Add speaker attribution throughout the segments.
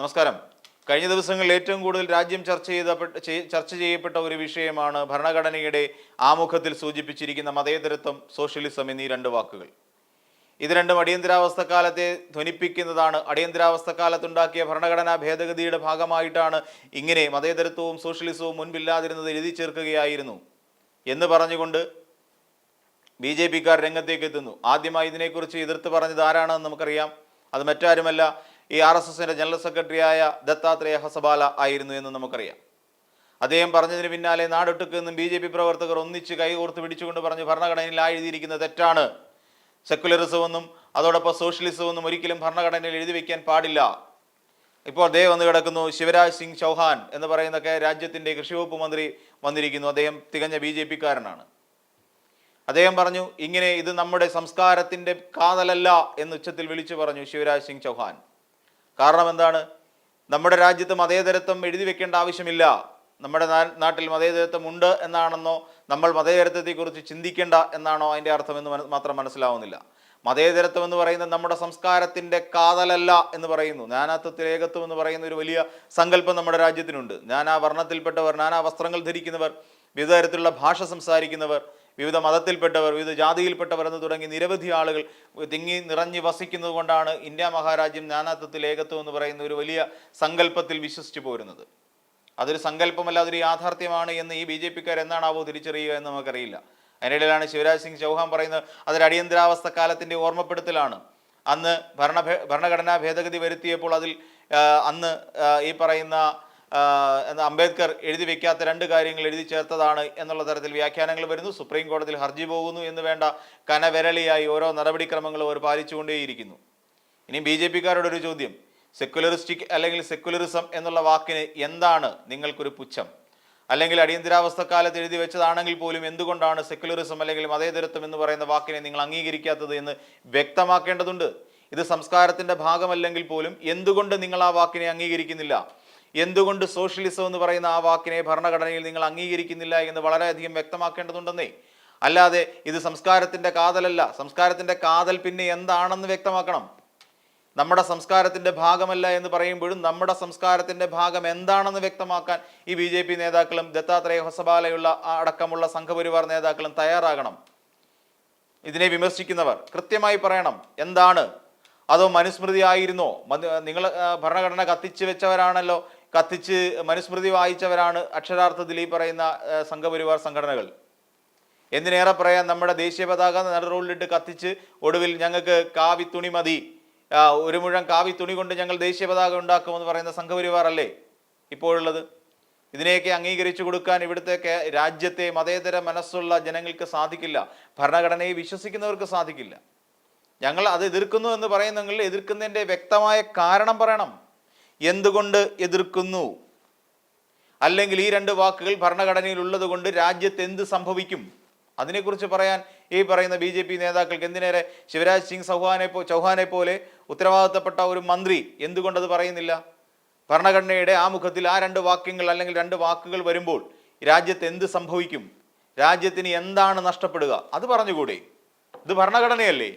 Speaker 1: നമസ്കാരം. കഴിഞ്ഞ ദിവസങ്ങളിൽ ഏറ്റവും കൂടുതൽ രാജ്യം ചർച്ച ചെയ്ത ചർച്ച ചെയ്യപ്പെട്ട ഒരു വിഷയമാണ് ഭരണഘടനയുടെ ആമുഖത്തിൽ സൂചിപ്പിച്ചിരിക്കുന്ന മതേതരത്വം സോഷ്യലിസം എന്നീ രണ്ട് വാക്കുകൾ. ഇത് രണ്ടും അടിയന്തരാവസ്ഥ കാലത്തെ ധ്വനിപ്പിക്കുന്നതാണ്. അടിയന്തരാവസ്ഥ കാലത്തുണ്ടാക്കിയ ഭരണഘടനാ ഭേദഗതിയുടെ ഭാഗമായിട്ടാണ് ഇങ്ങനെ മതേതരത്വവും സോഷ്യലിസവും മുൻപില്ലാതിരുന്നത് എഴുതി ചേർക്കുകയായിരുന്നു. എന്ന് പറഞ്ഞുകൊണ്ട് ബി ജെ പിക്കാർ രംഗത്തേക്ക് എത്തുന്നു. ആദ്യമായി ഇതിനെക്കുറിച്ച് എതിർത്ത് പറഞ്ഞത് ആരാണെന്ന് നമുക്കറിയാം. അത് മറ്റാരുമല്ല ഈ ആർ എസ് എസിന്റെ ജനറൽ സെക്രട്ടറിയായ ദത്താത്രേയ ഹസബാല ആയിരുന്നു എന്ന് നമുക്കറിയാം. അദ്ദേഹം പറഞ്ഞതിന് പിന്നാലെ നാടൊട്ടുക്ക് നിന്നും ബി ജെ പി പ്രവർത്തകർ ഒന്നിച്ച് കൈകോർത്ത് പിടിച്ചുകൊണ്ട് പറഞ്ഞു ഭരണഘടനയിൽ ആ എഴുതിയിരിക്കുന്നത് തെറ്റാണ്. സെക്കുലറിസം എന്നും അതോടൊപ്പം സോഷ്യലിസം എന്നും ഒരിക്കലും ഭരണഘടനയിൽ എഴുതി വയ്ക്കാൻ പാടില്ല. ഇപ്പോൾ അദ്ദേഹം വന്ന് കിടക്കുന്നു ശിവരാജ് സിംഗ് ചൗഹാൻ എന്ന് പറയുന്ന രാജ്യത്തിന്റെ രാജ്യത്തിന്റെ കൃഷി വകുപ്പ് മന്ത്രി വന്നിരിക്കുന്നു. അദ്ദേഹം തികഞ്ഞ ബി ജെ പിക്കാരനാണ്. അദ്ദേഹം പറഞ്ഞു ഇങ്ങനെ ഇത് നമ്മുടെ സംസ്കാരത്തിന്റെ കാതലല്ല എന്ന് ഉച്ചത്തിൽ വിളിച്ചു പറഞ്ഞു ശിവരാജ് സിംഗ് ചൗഹാൻ. കാരണം എന്താണ്? നമ്മുടെ രാജ്യത്ത് മതേതരത്വം എഴുതി വെക്കേണ്ട ആവശ്യമില്ല. നമ്മുടെ നാട്ടിൽ മതേതരത്വം ഉണ്ട് എന്നാണെന്നോ നമ്മൾ മതേതരത്വത്തെക്കുറിച്ച് ചിന്തിക്കേണ്ട എന്നാണോ അതിന്റെ അർത്ഥം എന്ന് മന- മാത്രം മനസ്സിലാവുന്നില്ല. മതേതരത്വം എന്ന് പറയുന്നത് നമ്മുടെ സംസ്കാരത്തിന്റെ കാതലല്ല എന്ന് പറയുന്നു. നാനാത്വത്തിൽ ഏകത്വം എന്ന് പറയുന്ന ഒരു വലിയ സങ്കല്പം നമ്മുടെ രാജ്യത്തിനുണ്ട്. നാനാ വർണത്തിൽപ്പെട്ടവർ നാനാ വസ്ത്രങ്ങൾ ധരിക്കുന്നവർ വിവിധ തരത്തിലുള്ള ഭാഷ സംസാരിക്കുന്നവർ വിവിധ മതത്തിൽപ്പെട്ടവർ വിവിധ ജാതിയിൽപ്പെട്ടവർ എന്ന് തുടങ്ങി നിരവധി ആളുകൾ തിങ്ങി നിറഞ്ഞ് വസിക്കുന്നത് കൊണ്ടാണ് ഇന്ത്യ മഹാരാജ്യം നാനാത്വത്തിൽ ഏകത്വം എന്ന് പറയുന്ന ഒരു വലിയ സങ്കല്പത്തിൽ വിശ്വസിച്ചു പോരുന്നത്. അതൊരു സങ്കല്പമല്ല അതൊരു യാഥാർത്ഥ്യമാണ് എന്ന് ഈ ബി ജെ പിക്കാർ എന്നാണാവോ തിരിച്ചറിയുക എന്ന് നമുക്കറിയില്ല. അതിനിടയിലാണ് ശിവരാജ് സിംഗ് ചൗഹാൻ പറയുന്നത് അതൊരു അടിയന്തരാവസ്ഥ കാലത്തിന്റെ ഓർമ്മപ്പെടുത്തലാണ്. അന്ന് ഭരണ ഭരണഘടനാ ഭേദഗതി വരുത്തിയപ്പോൾ അതിൽ അന്ന് ഈ പറയുന്ന അംബേദ്കർ എഴുതി വെക്കാത്ത രണ്ട് കാര്യങ്ങൾ എഴുതി ചേർത്തതാണ് എന്നുള്ള തരത്തിൽ വ്യാഖ്യാനങ്ങൾ വരുന്നു. സുപ്രീം കോടതിയിൽ ഹർജി പോകുന്നു എന്ന് വേണ്ട കനവിരളിയായി ഓരോ നടപടിക്രമങ്ങളും അവർ പാലിച്ചുകൊണ്ടേയിരിക്കുന്നു. ഇനി ബി ജെ പിക്കാരുടെ ഒരു ചോദ്യം. സെക്യുലറിസ്റ്റിക് അല്ലെങ്കിൽ സെക്യുലറിസം എന്നുള്ള വാക്കിന് എന്താണ് നിങ്ങൾക്കൊരു പുച്ഛം? അല്ലെങ്കിൽ അടിയന്തരാവസ്ഥ കാലത്ത് എഴുതി വെച്ചതാണെങ്കിൽ പോലും എന്തുകൊണ്ടാണ് സെക്യുലറിസം അല്ലെങ്കിൽ മതേതരത്വം എന്ന് പറയുന്ന വാക്കിനെ നിങ്ങൾ അംഗീകരിക്കാത്തത് എന്ന് വ്യക്തമാക്കേണ്ടതുണ്ട്? ഇത് സംസ്കാരത്തിന്റെ ഭാഗമല്ലെങ്കിൽ പോലും എന്തുകൊണ്ട് നിങ്ങൾ ആ വാക്കിനെ അംഗീകരിക്കുന്നില്ല? എന്തുകൊണ്ട് സോഷ്യലിസം എന്ന് പറയുന്ന ആ വാക്കിനെ ഭരണഘടനയിൽ നിങ്ങൾ അംഗീകരിക്കുന്നില്ല എന്ന് വളരെയധികം വ്യക്തമാക്കേണ്ടതുണ്ടെന്നേ. അല്ലാതെ ഇത് സംസ്കാരത്തിന്റെ കാതലല്ല. സംസ്കാരത്തിന്റെ കാതൽ പിന്നെ എന്താണെന്ന് വ്യക്തമാക്കണം. നമ്മുടെ സംസ്കാരത്തിന്റെ ഭാഗമല്ല എന്ന് പറയുമ്പോഴും നമ്മുടെ സംസ്കാരത്തിന്റെ ഭാഗം എന്താണെന്ന് വ്യക്തമാക്കാൻ ഈ ബി ജെ പി നേതാക്കളും ദത്താത്രേയ ഹൊസബാലയുള്ള അടക്കമുള്ള സംഘപരിവാർ നേതാക്കളും തയ്യാറാകണം. ഇതിനെ വിമർശിക്കുന്നവർ കൃത്യമായി പറയണം. എന്താണ്? അതോ മനുസ്മൃതി ആയിരുന്നോ നിങ്ങൾ ഭരണഘടന കത്തിച്ചു വെച്ചവരാണല്ലോ കത്തിച്ച് മനുസ്മൃതി വായിച്ചവരാണ് അക്ഷരാർത്ഥത്തിൽ ഈ പറയുന്ന സംഘപരിവാർ സംഘടനകൾ. എന്തിനേറെ പറയാൻ നമ്മുടെ ദേശീയ പതാക നടുറോളിലിട്ട് കത്തിച്ച് ഒടുവിൽ ഞങ്ങൾക്ക് കാവി തുണി മതി ഒരു മുഴം കാവി തുണി കൊണ്ട് ഞങ്ങൾ ദേശീയ പതാക ഉണ്ടാക്കുമെന്ന് പറയുന്ന സംഘപരിവാർ അല്ലേ ഇപ്പോഴുള്ളത്? ഇതിനെയൊക്കെ അംഗീകരിച്ചു കൊടുക്കാൻ ഇവിടുത്തെ രാജ്യത്തെ മതേതര മനസ്സുള്ള ജനങ്ങൾക്ക് സാധിക്കില്ല. ഭരണഘടനയെ വിശ്വസിക്കുന്നവർക്ക് സാധിക്കില്ല. ഞങ്ങൾ അത് എതിർക്കുന്നു എന്ന് പറയുന്നെങ്കിൽ എതിർക്കുന്നതിന്റെ വ്യക്തമായ കാരണം പറയണം. എന്തുകൊണ്ട് എതിർക്കുന്നു? അല്ലെങ്കിൽ ഈ രണ്ട് വാക്കുകൾ ഭരണഘടനയിൽ ഉള്ളത് കൊണ്ട് രാജ്യത്ത് എന്ത് സംഭവിക്കും? അതിനെക്കുറിച്ച് പറയാൻ ഈ പറയുന്ന ബി ജെ പി നേതാക്കൾക്ക് എന്തിനേറെ ശിവരാജ് സിംഗ് ചൗഹാനെ പോ ചൗഹാനെ പോലെ ഉത്തരവാദിത്തപ്പെട്ട ഒരു മന്ത്രി എന്തുകൊണ്ടത് പറയുന്നില്ല? ഭരണഘടനയുടെ ആമുഖത്തിൽ മുഖത്തിൽ ആ രണ്ട് വാക്യങ്ങൾ അല്ലെങ്കിൽ രണ്ട് വാക്കുകൾ വരുമ്പോൾ രാജ്യത്ത് എന്ത് സംഭവിക്കും? രാജ്യത്തിന് എന്താണ് നഷ്ടപ്പെടുക? അത് പറഞ്ഞുകൂടെ? ഇത് ഭരണഘടനയല്ലേ?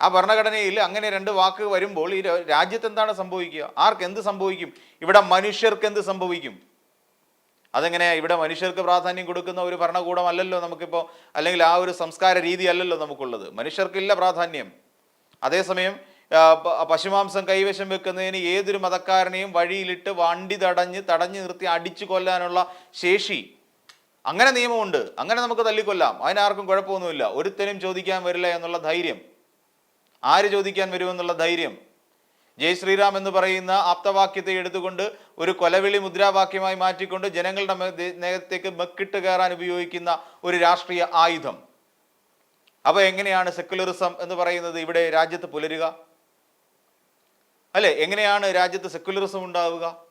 Speaker 1: ആ ഭരണഘടനയിൽ അങ്ങനെ രണ്ട് വാക്ക് വരുമ്പോൾ ഈ രാജ്യത്ത് എന്താണ് സംഭവിക്കുക? ആർക്ക് എന്ത് സംഭവിക്കും? ഇവിടെ മനുഷ്യർക്ക് എന്ത് സംഭവിക്കും? അതെങ്ങനെ ഇവിടെ മനുഷ്യർക്ക് പ്രാധാന്യം കൊടുക്കുന്ന ഒരു ഭരണകൂടമല്ലല്ലോ നമുക്കിപ്പോൾ അല്ലെങ്കിൽ ആ ഒരു സംസ്കാര രീതി അല്ലല്ലോ നമുക്കുള്ളത്. മനുഷ്യർക്കില്ല പ്രാധാന്യം. അതേസമയം പശുമാംസം കൈവശം വെക്കുന്നതിന് ഏതൊരു മതക്കാരനെയും വഴിയിലിട്ട് വണ്ടി തടഞ്ഞ് തടഞ്ഞു നിർത്തി അടിച്ചു കൊല്ലാനുള്ള ശേഷി. അങ്ങനെ നിയമമുണ്ട്. അങ്ങനെ നമുക്ക് തല്ലിക്കൊല്ലാം. അതിനാർക്കും കുഴപ്പമൊന്നുമില്ല. ഒരുത്തനും ചോദിക്കാൻ വരില്ല എന്നുള്ള ധൈര്യം. ആര് ചോദിക്കാൻ വരുമെന്നുള്ള ധൈര്യം? ജയ് ശ്രീറാം എന്ന് പറയുന്ന ആപ്തവാക്യത്തെ എടുത്തുകൊണ്ട് ഒരു കൊലവിളി മുദ്രാവാക്യമായി മാറ്റിക്കൊണ്ട് ജനങ്ങളുടെ നേരത്തേക്ക് മെക്കിട്ട് കയറാൻ ഉപയോഗിക്കുന്ന ഒരു രാഷ്ട്രീയ ആയുധം. അപ്പോൾ എങ്ങനെയാണ് സെക്കുലറിസം എന്ന് പറയുന്നത് ഇവിടെ രാജ്യത്ത് പുലരുക? അല്ലേ? എങ്ങനെയാണ് രാജ്യത്ത് സെക്കുലറിസം ഉണ്ടാവുക?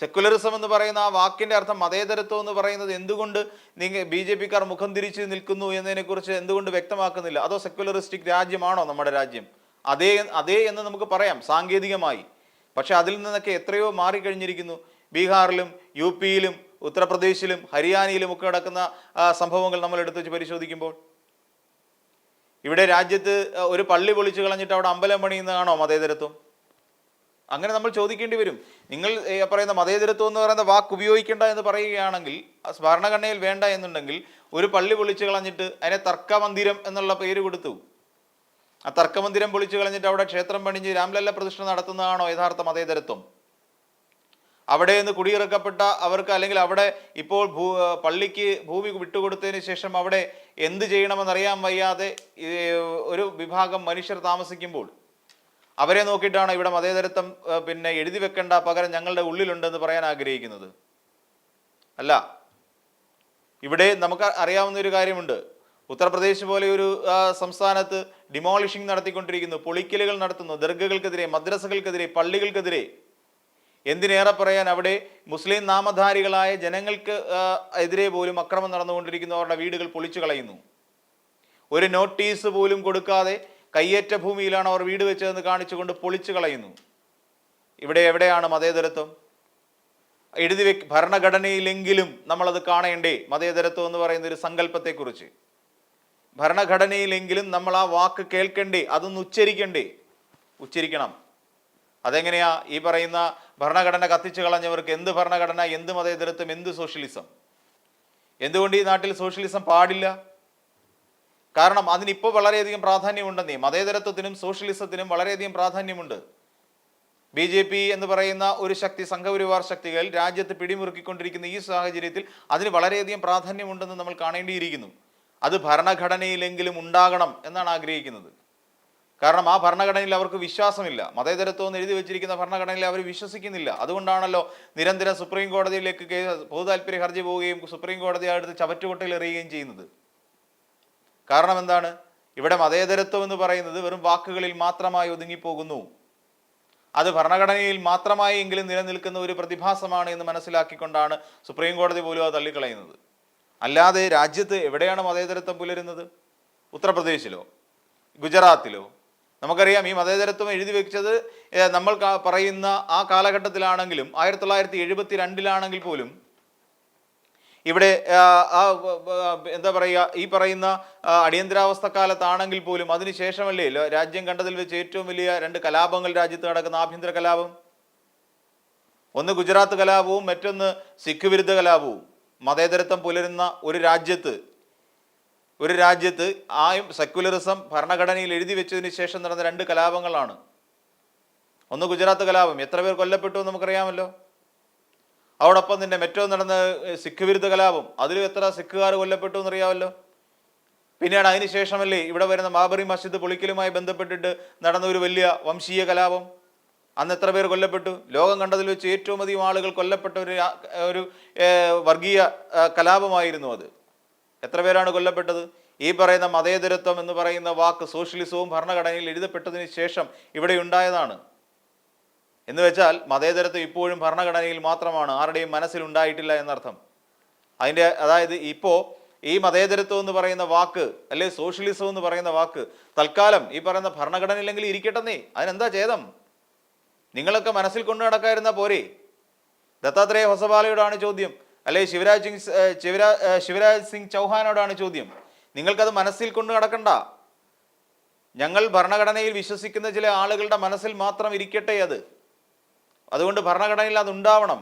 Speaker 1: സെക്കുലറിസം എന്ന് പറയുന്ന ആ വാക്കിന്റെ അർത്ഥം മതേതരത്വം എന്ന് പറയുന്നത് എന്തുകൊണ്ട് നിങ്ങൾ ബി ജെ പിക്കാർ മുഖം തിരിച്ച് നിൽക്കുന്നു എന്നതിനെക്കുറിച്ച് എന്തുകൊണ്ട് വ്യക്തമാക്കുന്നില്ല? അതോ സെക്കുലറിസ്റ്റിക് രാജ്യമാണോ നമ്മുടെ രാജ്യം? അതേ അതേ എന്ന് നമുക്ക് പറയാം സാങ്കേതികമായി. പക്ഷെ അതിൽ നിന്നൊക്കെ എത്രയോ മാറിക്കഴിഞ്ഞിരിക്കുന്നു. ബീഹാറിലും യു പിയിലും ഉത്തർപ്രദേശിലും ഹരിയാനയിലും ഒക്കെ നടക്കുന്ന സംഭവങ്ങൾ നമ്മൾ എടുത്തു വെച്ച് പരിശോധിക്കുമ്പോൾ. ഇവിടെ രാജ്യത്ത് ഒരു പള്ളി പൊളിച്ചു കളഞ്ഞിട്ട് അവിടെ അമ്പലം പണിയുന്നതാണോ മതേതരത്വം? അങ്ങനെ നമ്മൾ ചോദിക്കേണ്ടി വരും. നിങ്ങൾ പറയുന്ന മതേതരത്വം എന്ന് പറയുന്ന വാക്ക് ഉപയോഗിക്കേണ്ട എന്ന് പറയുകയാണെങ്കിൽ ഭരണഘടനയിൽ വേണ്ട എന്നുണ്ടെങ്കിൽ ഒരു പള്ളി പൊളിച്ചു കളഞ്ഞിട്ട് അതിനെ തർക്കമന്ദിരം എന്നുള്ള പേര് കൊടുത്തു. ആ തർക്കമന്ദിരം പൊളിച്ചു കളഞ്ഞിട്ട് അവിടെ ക്ഷേത്രം പണിഞ്ഞ് രാംലല്ല പ്രതിഷ്ഠ നടത്തുന്നതാണോ യഥാർത്ഥ മതേതരത്വം? അവിടെ നിന്ന് കുടിയിറക്കപ്പെട്ട അവർക്ക് അല്ലെങ്കിൽ അവിടെ ഇപ്പോൾ ഭൂ പള്ളിക്ക് ഭൂമി വിട്ടുകൊടുത്തതിന് ശേഷം അവിടെ എന്ത് ചെയ്യണമെന്നറിയാൻ വയ്യാതെ ഒരു വിഭാഗം മനുഷ്യർ താമസിക്കുമ്പോൾ അവരെ നോക്കിയിട്ടാണ് ഇവിടെ മതേതരത്വം പിന്നെ എഴുതി വെക്കേണ്ട പകരം ഞങ്ങളുടെ ഉള്ളിലുണ്ടെന്ന് പറയാൻ ആഗ്രഹിക്കുന്നത്. അല്ല ഇവിടെ നമുക്ക് അറിയാവുന്ന ഒരു കാര്യമുണ്ട്. ഉത്തർപ്രദേശ് പോലെ ഒരു സംസ്ഥാനത്ത് ഡിമോളിഷിംഗ് നടത്തിക്കൊണ്ടിരിക്കുന്നു പൊളിക്കലുകൾ നടത്തുന്നു ദർഗകൾക്കെതിരെ മദ്രസകൾക്കെതിരെ പള്ളികൾക്കെതിരെ. എന്തിനേറെ പറയാൻ അവിടെ മുസ്ലിം നാമധാരികളായ ജനങ്ങൾക്ക് എതിരെ പോലും അക്രമം നടന്നുകൊണ്ടിരിക്കുന്നു അവരുടെ വീടുകൾ പൊളിച്ചു കളയുന്നു. ഒരു നോട്ടീസ് പോലും കൊടുക്കാതെ കയ്യേറ്റ ഭൂമിയിലാണ് അവർ വീട് വെച്ചതെന്ന് കാണിച്ചുകൊണ്ട് പൊളിച്ചു കളയുന്നു. ഇവിടെ എവിടെയാണ് മതേതരത്വം? എഴുതി വെ ഭരണഘടനയിലെങ്കിലും നമ്മളത് കാണേണ്ടേ? മതേതരത്വം എന്ന് പറയുന്ന ഒരു സങ്കല്പത്തെക്കുറിച്ച്. ഭരണഘടനയിലെങ്കിലും നമ്മൾ ആ വാക്ക് കേൾക്കണ്ടേ? അതൊന്ന് ഉച്ചരിക്കണ്ടേ? ഉച്ചരിക്കണം. അതെങ്ങനെയാ ഈ പറയുന്ന ഭരണഘടന കത്തിച്ചു കളഞ്ഞവർക്ക് എന്ത് ഭരണഘടന എന്ത് മതേതരത്വം എന്ത് സോഷ്യലിസം? എന്തുകൊണ്ട് ഈ നാട്ടിൽ സോഷ്യലിസം പാടില്ല? കാരണം അതിനിപ്പോൾ വളരെയധികം പ്രാധാന്യമുണ്ടെന്നേ മതേതരത്വത്തിനും സോഷ്യലിസത്തിനും വളരെയധികം പ്രാധാന്യമുണ്ട്. ബി ജെ പി എന്ന് പറയുന്ന ഒരു ശക്തി സംഘപരിവാർ ശക്തികൾ രാജ്യത്ത് പിടിമുറുക്കിക്കൊണ്ടിരിക്കുന്ന ഈ സാഹചര്യത്തിൽ അതിന് വളരെയധികം പ്രാധാന്യമുണ്ടെന്ന് നമ്മൾ കാണേണ്ടിയിരിക്കുന്നു. അത് ഭരണഘടനയിലെങ്കിലും ഉണ്ടാകണം എന്നാണ് ആഗ്രഹിക്കുന്നത്. കാരണം ആ ഭരണഘടനയിൽ അവർക്ക് വിശ്വാസമില്ല. മതേതരത്വം എന്ന് എഴുതി വെച്ചിരിക്കുന്ന ഭരണഘടനയിൽ അവർ വിശ്വസിക്കുന്നില്ല. അതുകൊണ്ടാണല്ലോ നിരന്തരം സുപ്രീം കോടതിയിലേക്ക് കേസ് പൊതുതാൽപര്യ ഹർജി പോവുകയും സുപ്രീം കോടതി അടുത്ത് ചവറ്റുകൊട്ടയിൽ എറിയുകയും ചെയ്യുന്നത്. കാരണം എന്താണ്? ഇവിടെ മതേതരത്വം എന്ന് പറയുന്നത് വെറും വാക്കുകളിൽ മാത്രമായി ഒതുങ്ങിപ്പോകുന്നു. അത് ഭരണഘടനയിൽ മാത്രമായി എങ്കിലും നിലനിൽക്കുന്ന ഒരു പ്രതിഭാസമാണ് എന്ന് മനസ്സിലാക്കിക്കൊണ്ടാണ് സുപ്രീം കോടതി പോലും അത് തള്ളിക്കളയുന്നത്. അല്ലാതെ രാജ്യത്ത് എവിടെയാണ് മതേതരത്വം പുലരുന്നത്? ഉത്തർപ്രദേശിലോ? ഗുജറാത്തിലോ? നമുക്കറിയാം ഈ മതേതരത്വം എഴുതി വെച്ചത് നമ്മൾ പറയുന്ന ആ കാലഘട്ടത്തിലാണെങ്കിലും ആയിരത്തി തൊള്ളായിരത്തി എഴുപത്തി രണ്ടിലാണെങ്കിൽ പോലും ഇവിടെ എന്താ പറയുക ഈ പറയുന്ന അടിയന്തരാവസ്ഥ കാലത്താണെങ്കിൽ പോലും അതിനുശേഷമല്ലേ രാജ്യം കണ്ടതിൽ വെച്ച് ഏറ്റവും വലിയ രണ്ട് കലാപങ്ങൾ രാജ്യത്ത് നടക്കുന്ന ആഭ്യന്തര കലാപം? ഒന്ന് ഗുജറാത്ത് കലാപവും മറ്റൊന്ന് സിഖ് വിരുദ്ധ കലാപവും. മതേതരത്വം പുലരുന്ന ഒരു രാജ്യത്ത് ഒരു രാജ്യത്ത് ആ സെക്യുലറിസം ഭരണഘടനയിൽ എഴുതി വെച്ചതിന് ശേഷം നടന്ന രണ്ട് കലാപങ്ങളാണ്. ഒന്ന് ഗുജറാത്ത് കലാപം. എത്ര പേർ കൊല്ലപ്പെട്ടു നമുക്കറിയാമല്ലോ? അതോടൊപ്പം നിന്റെ മെറ്റോ നടന്ന സിഖ് വിരുദ്ധ കലാപം. അതിലും എത്ര സിഖുകാർ കൊല്ലപ്പെട്ടു എന്നറിയാമല്ലോ പിന്നെയാണ് അതിനുശേഷമല്ലേ ഇവിടെ വരുന്ന ബാബറി മസ്ജിദ് പൊളിക്കലുമായി ബന്ധപ്പെട്ടിട്ട് നടന്ന ഒരു വലിയ വംശീയ കലാപം? അന്ന് എത്ര പേർ കൊല്ലപ്പെട്ടു? ലോകം കണ്ടതിൽ വെച്ച് ഏറ്റവും അധികം ആളുകൾ കൊല്ലപ്പെട്ട ഒരു ഒരു വർഗീയ കലാപമായിരുന്നു അത്. എത്ര പേരാണ് കൊല്ലപ്പെട്ടത്? ഈ പറയുന്ന മതേതരത്വം എന്ന് പറയുന്ന വാക്ക് സോഷ്യലിസവും ഭരണഘടനയിൽ എഴുതപ്പെട്ടതിന് ശേഷം ഇവിടെ ഉണ്ടായതാണ്. എന്ന് വെച്ചാൽ മതേതരത്വം ഇപ്പോഴും ഭരണഘടനയിൽ മാത്രമാണ് ആരുടെയും മനസ്സിൽ ഉണ്ടായിട്ടില്ല എന്നർത്ഥം. അതിന്റെ അതായത് ഇപ്പോൾ ഈ മതേതരത്വം എന്ന് പറയുന്ന വാക്ക് അല്ലെ സോഷ്യലിസം എന്ന് പറയുന്ന വാക്ക് തൽക്കാലം ഈ പറയുന്ന ഭരണഘടനയിലെങ്കിൽ ഇരിക്കട്ടെന്നേ. അതിനെന്താ ഛേദം? നിങ്ങളൊക്കെ മനസ്സിൽ കൊണ്ടു നടക്കാതിരുന്ന പോരെ? ദത്താത്രേയ ഹൊസബാലയോടാണ് ചോദ്യം. അല്ലെ ശിവരാജ് സിംഗ് ശിവരാജ് ശിവരാജ് സിംഗ് ചൗഹാനോടാണ് ചോദ്യം. നിങ്ങൾക്കത് മനസ്സിൽ കൊണ്ടു നടക്കണ്ട. ഞങ്ങൾ ഭരണഘടനയിൽ വിശ്വസിക്കുന്ന ചില ആളുകളുടെ മനസ്സിൽ മാത്രം ഇരിക്കട്ടെ അത്. അതുകൊണ്ട് ഭരണഘടനയിൽ അതുണ്ടാവണം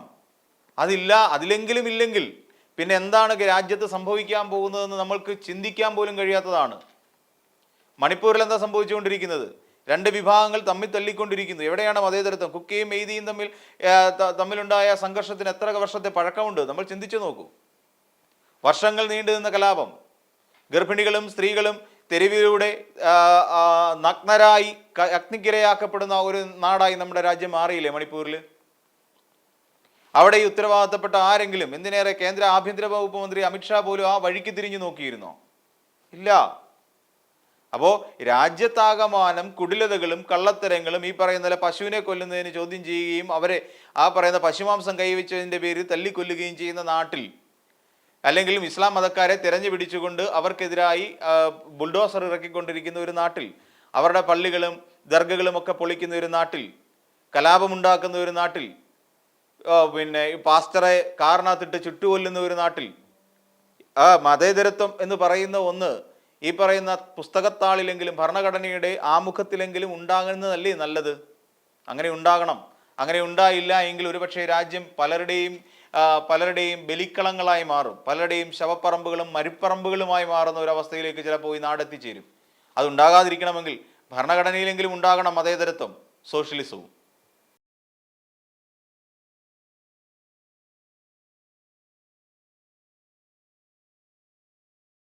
Speaker 1: അതില്ല അതിലെങ്കിലും ഇല്ലെങ്കിൽ പിന്നെ എന്താണ് രാജ്യത്ത് സംഭവിക്കാൻ പോകുന്നതെന്ന് നമ്മൾക്ക് ചിന്തിക്കാൻ പോലും കഴിയാത്തതാണ്. മണിപ്പൂരിൽ എന്താ സംഭവിച്ചുകൊണ്ടിരിക്കുന്നത്? രണ്ട് വിഭാഗങ്ങൾ തമ്മിൽ തല്ലിക്കൊണ്ടിരിക്കുന്നു. എവിടെയാണ് മതേതരത്വം? കുക്കിയും മെയ്തിയും തമ്മിൽ തമ്മിലുണ്ടായ സംഘർഷത്തിന് എത്ര വർഷത്തെ പഴക്കമുണ്ട്? നമ്മൾ ചിന്തിച്ചു നോക്കൂ. വർഷങ്ങൾ നീണ്ടു നിന്ന കലാപം. ഗർഭിണികളും സ്ത്രീകളും തെരുവിലൂടെ നഗ്നരായി അഗ്നിഗിരയാക്കപ്പെടുന്ന ഒരു നാടായി നമ്മുടെ രാജ്യം മാറിയില്ലേ മണിപ്പൂരിൽ അവിടെ ഈ ഉത്തരവാദിത്തപ്പെട്ട ആരെങ്കിലും എന്തിനേറെ കേന്ദ്ര ആഭ്യന്തര വകുപ്പ് മന്ത്രി അമിത്ഷാ പോലും ആ വഴിക്ക് തിരിഞ്ഞു നോക്കിയിരുന്നോ? ഇല്ല. അപ്പോൾ രാജ്യത്താകമാനം കുടിലതകളും കള്ളത്തരങ്ങളും ഈ പറയുന്ന പശുവിനെ കൊല്ലുന്നതിന് ചോദ്യം ചെയ്യുകയും അവരെ ആ പറയുന്ന പശുമാംസം കൈവച്ചതിന്റെ പേരിൽ തല്ലിക്കൊല്ലുകയും ചെയ്യുന്ന നാട്ടിൽ അല്ലെങ്കിൽ ഇസ്ലാം മതക്കാരെ തിരഞ്ഞു പിടിച്ചുകൊണ്ട് അവർക്കെതിരായി ബുൾഡോസർ ഇറക്കിക്കൊണ്ടിരിക്കുന്ന ഒരു നാട്ടിൽ അവരുടെ പള്ളികളും ദർഗകളും ഒക്കെ പൊളിക്കുന്ന ഒരു നാട്ടിൽ കലാപമുണ്ടാക്കുന്ന ഒരു നാട്ടിൽ പിന്നെ പാസ്റ്ററെ കാറിനകത്തിട്ട് ചുട്ടുകൊല്ലുന്ന ഒരു നാട്ടിൽ ആ മതേതരത്വം എന്ന് പറയുന്ന ഒന്ന് ഈ പറയുന്ന പുസ്തകത്താളിലെങ്കിലും ഭരണഘടനയുടെ ആമുഖത്തിലെങ്കിലും ഉണ്ടാകുന്നതല്ലേ നല്ലത്? അങ്ങനെ ഉണ്ടാകണം. അങ്ങനെ ഉണ്ടായില്ല എങ്കിൽ ഒരുപക്ഷെ രാജ്യം പലരുടെയും പലരുടെയും ബലിക്കളങ്ങളായി മാറും. പലരുടെയും ശവപ്പറമ്പുകളും മരുപ്പറമ്പുകളുമായി മാറുന്ന ഒരവസ്ഥയിലേക്ക് ചിലപ്പോൾ ഈ നാടെത്തിച്ചേരും അതുണ്ടാകാതിരിക്കണമെങ്കിൽ ഭരണഘടനയിലെങ്കിലും ഉണ്ടാകണം മതേതരത്വം സോഷ്യലിസവും.